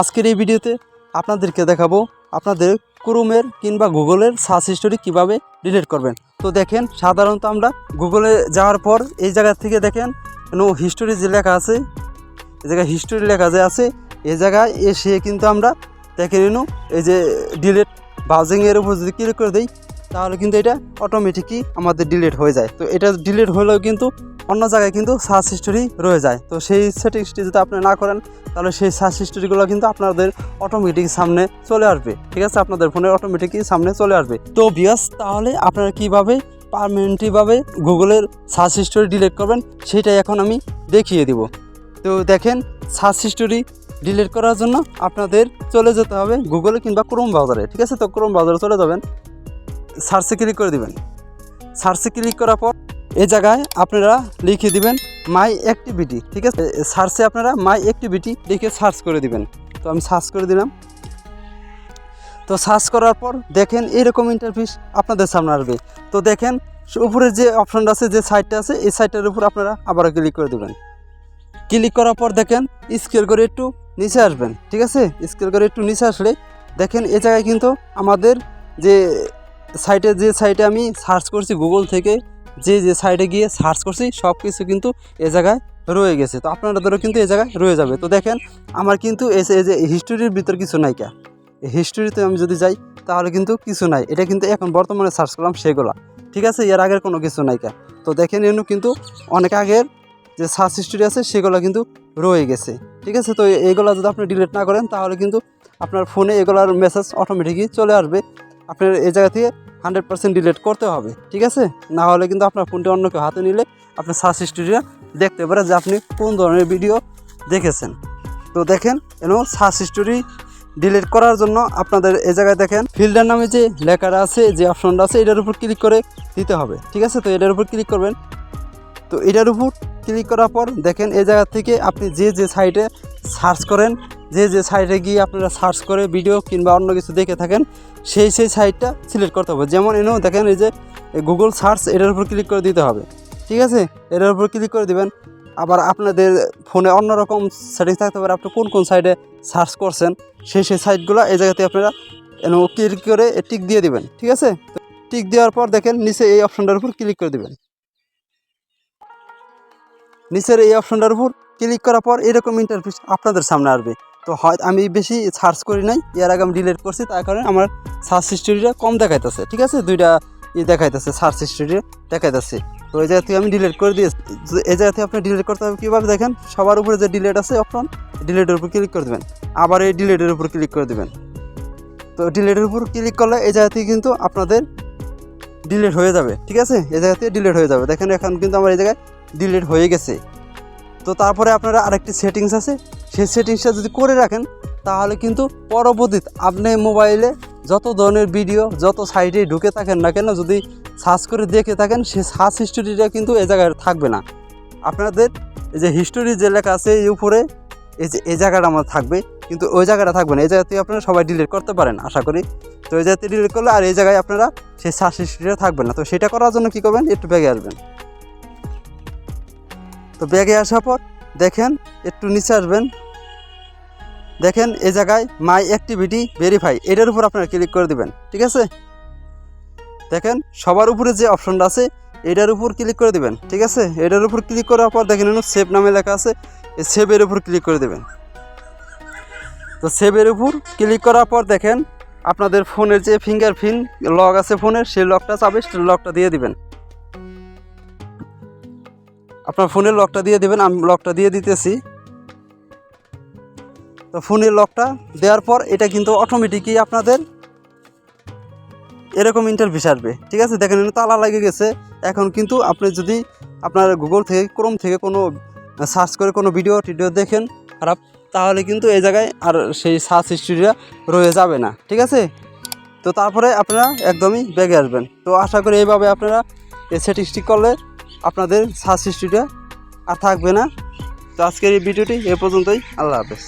আজকের এই ভিডিওতে আপনাদেরকে দেখাবো আপনাদের ক্রোমের কিংবা গুগলের সার্চ হিস্টোরি কীভাবে ডিলিট করবেন। তো দেখেন, সাধারণত আমরা গুগলে যাওয়ার পর এই জায়গা থেকে দেখেন নো হিস্টোরি যে লেখা আছে, এই জায়গায় হিস্টোরি লেখা যে আছে, এই জায়গায় এসে কিন্তু আমরা দেখে নিন, এই যে ডিলিট ব্রাউজিংয়ের উপর যদি ক্লিক করে দিই, তাহলে কিন্তু এটা অটোমেটিকই আমাদের ডিলিট হয়ে যায়। তো এটা ডিলিট হলেও কিন্তু অন্য জায়গায় কিন্তু সার্চ হিস্টোরি রয়ে যায়। তো সেই সেটিংসটি যদি আপনি না করেন, তাহলে সেই সার্চ হিস্টোরিগুলো কিন্তু আপনাদের অটোমেটিক সামনে চলে আসবে। ঠিক আছে? আপনাদের ফোনে অটোমেটিকই সামনে চলে আসবে। তো বিয়াস তাহলে আপনারা কীভাবে পারমানেন্টলিভাবে গুগলের সার্চ হিস্টোরি ডিলিট করবেন, সেটাই এখন আমি দেখিয়ে দিব। তো দেখেন সার্চ হিস্টোরি ডিলিট করার জন্য আপনাদের চলে যেতে হবে গুগলে কিংবা ক্রোম ব্রাউজারে ঠিক আছে? তো ক্রোম ব্রাউজারে চলে যাবেন। সার্চে ক্লিক করে দিবেন। সার্চে ক্লিক করার পর এই জায়গায় আপনারা লিখে দিবেন মাই অ্যাক্টিভিটি, ঠিক আছে? সার্চে আপনারা মাই অ্যাক্টিভিটি লিখে সার্চ করে দিবেন। তো আমি সার্চ করে দিলাম। তো সার্চ করার পর দেখেন এরকম ইন্টারফিস আপনাদের সামনে আসবে। তো দেখেন উপরে যে অপশনটা আছে, যে সাইটটা আছে, এই সাইটটার উপর আপনারা আবারও ক্লিক করে দেবেন। ক্লিক করার পর দেখেন স্কেল করে একটু নিচে আসবেন, ঠিক আছে? স্কেল করে একটু নিচে আসলে দেখেন এ জায়গায় কিন্তু আমাদের যে সাইটে যে সাইটে আমি সার্চ করছি গুগল থেকে যে যে সাইডে গিয়ে সার্চ করছি সব কিছু কিন্তু এ জায়গায় রয়ে গেছে। তো আপনাদেরও কিন্তু এ জায়গায় রয়ে যাবে। তো দেখেন, আমার কিন্তু এসে এই যে হিস্টোরির ভিতর কিছু নাই কা। হিস্টোরিতে আমি যদি যাই, তাহলে কিন্তু কিছু নাই। এটা কিন্তু এখন বর্তমানে সার্চ করলাম সেগুলা। ঠিক আছে? এর আগের কোনো কিছু নাই কা। তো দেখেন, এনু কিন্তু অনেক আগের যে সার্চ হিস্টোরি আছে, সেগুলো কিন্তু রয়ে গেছে। ঠিক আছে? তো এইগুলো যদি আপনি ডিলিট না করেন, তাহলে কিন্তু আপনার ফোনে এগুলোর মেসেজ অটোমেটিকই চলে আসবে। আপনার এই জায়গা থেকে হান্ড্রেড পার্সেন্ট ডিলিট করতে হবে, ঠিক আছে? না হলে কিন্তু আপনার ফোনটি অন্য কেউ হাতে নিলে আপনার সার্চ হিস্টোরিটা দেখতে পারে যে আপনি কোন ধরনের ভিডিও দেখেছেন। তো দেখেন এন সার্চ হিস্টোরি ডিলিট করার জন্য আপনাদের এই জায়গায় দেখেন ফিল্টার নামে যে লেখাটা আছে, যে অপশনটা আছে, এটার উপর ক্লিক করে দিতে হবে, ঠিক আছে? তো এটার উপর ক্লিক করবেন। তো এটার উপর ক্লিক করার পর দেখেন, এই জায়গা থেকে আপনি যে যে সাইটে সার্চ করেন যে যে সাইটে গিয়ে আপনারা সার্চ করে ভিডিও কিংবা অন্য কিছু দেখে থাকেন, সেই সেই সাইটটা সিলেক্ট করতে হবে। যেমন এনেও দেখেন এই যে গুগল সার্চ এটার উপর ক্লিক করে দিতে হবে। ঠিক আছে? এটার উপর ক্লিক করে দিবেন। আবার আপনাদের ফোনে অন্যরকম সেটিংস থাকতে পারে। আপনি কোন কোন সাইডে সার্চ করছেন, সেই সেই সাইটগুলো এই জায়গাতে আপনারা এন ক্লিক করে টিক দিয়ে দিবেন। ঠিক আছে? টিক দেওয়ার পর দেখেন, নিচে এই অপশনটার উপর ক্লিক করে দিবেন। নিচের এই অপশনটার উপর ক্লিক করার পর এরকম ইন্টারফেস আপনাদের সামনে আসবে। তো হয়, আমি বেশি সার্চ করি নাই। এর আগে আমি ডিলেট করছি, তার কারণে আমার সার্চ হিস্টোরিটা কম দেখাইতেছে, ঠিক আছে? দুইটা ই দেখাইতেছে সার্চ হিস্টোরি দেখাইতেছে। তো এই জায়গা থেকে আমি ডিলেট করে দিয়েছি। এই জায়গা থেকে আপনি ডিলিট করতে হবে কীভাবে দেখেন? সবার উপরে যে ডিলেট আছে অপশন ডিলেটের উপর ক্লিক করে দেবেন। আবার এই ডিলেটের উপর ক্লিক করে দেবেন। তো ডিলেটের উপর ক্লিক করলে এই জায়গা থেকে কিন্তু আপনাদের ডিলেট হয়ে যাবে, ঠিক আছে? এই জায়গা থেকে ডিলিট হয়ে যাবে। দেখেন, এখন কিন্তু আমার এই জায়গায় ডিলেট হয়ে গেছে। তো তারপরে আপনারা আরেকটি সেটিংস আছে সেই সেটিংসটা যদি করে রাখেন, তাহলে কিন্তু পরবর্তীতে আপনি মোবাইলে যত ধরনের ভিডিও যত সাইটে ঢুকে থাকেন না কেন, যদি সার্চ করে দেখে থাকেন সে সার্চ হিস্টোরিটা কিন্তু এ জায়গায় থাকবে না। আপনাদের এই যে হিস্টোরি যে লেখা আছে এই উপরে, এই যে এই জায়গাটা আমার থাকবে, কিন্তু ওই জায়গাটা থাকবে না। এই জায়গা থেকে আপনারা সবাই ডিলিট করতে পারেন, আশা করি। তো এই জায়গাতে ডিলিট করলে আর এই জায়গায় আপনারা সেই সার্চ হিস্টোরিটা থাকবে না। তো সেটা করার জন্য কী করবেন? একটু ব্যাগে আসবেন। তো ব্যাগে আসার পর দেখেন, একটু নিচে আসবেন। দেখেন এই জায়গায় মাই অ্যাক্টিভিটি ভেরিফাই এটার উপর আপনারা ক্লিক করে দেবেন, ঠিক আছে? দেখেন, সবার উপরে যে অপশনটা আছে, এটার উপর ক্লিক করে দিবেন, ঠিক আছে? এটার উপর ক্লিক করার পর দেখেন সেভ নামে লেখা আছে, এই সেভের উপর ক্লিক করে দেবেন। তো সেভের উপর ক্লিক করার পর দেখেন, আপনাদের ফোনের যে ফিঙ্গার প্রিন্ট লক আছে ফোনের সেই লকটা চাবে সেই লকটা দিয়ে দিবেন। আপনার ফোনের লকটা দিয়ে দেবেন, আমি লকটা দিয়ে দিতেছি। তো ফোনের লকটা দেওয়ার পর এটা কিন্তু অটোমেটিকই আপনাদের এরকম ইন্টারভিউ আসবে। ঠিক আছে? দেখেন তালা লেগে গেছে। এখন কিন্তু আপনি যদি আপনার গুগল থেকে ক্রোম থেকে কোনো সার্চ করে কোনো ভিডিও টিডিও দেখেন খারাপ, তাহলে কিন্তু এই জায়গায় আর সেই সার্চ হিস্ট্রিটা রয়ে যাবে না। ঠিক আছে? তো তারপরে আপনারা একদমই ব্যাগে আসবেন। তো আশা করি এইভাবে আপনারা এই সেটিংসটি করলে আপনাদের সার্চ হিস্ট্রিটা আর থাকবে না। তো আজকের এই ভিডিওটি এ পর্যন্তই। আল্লাহ হাফেজ।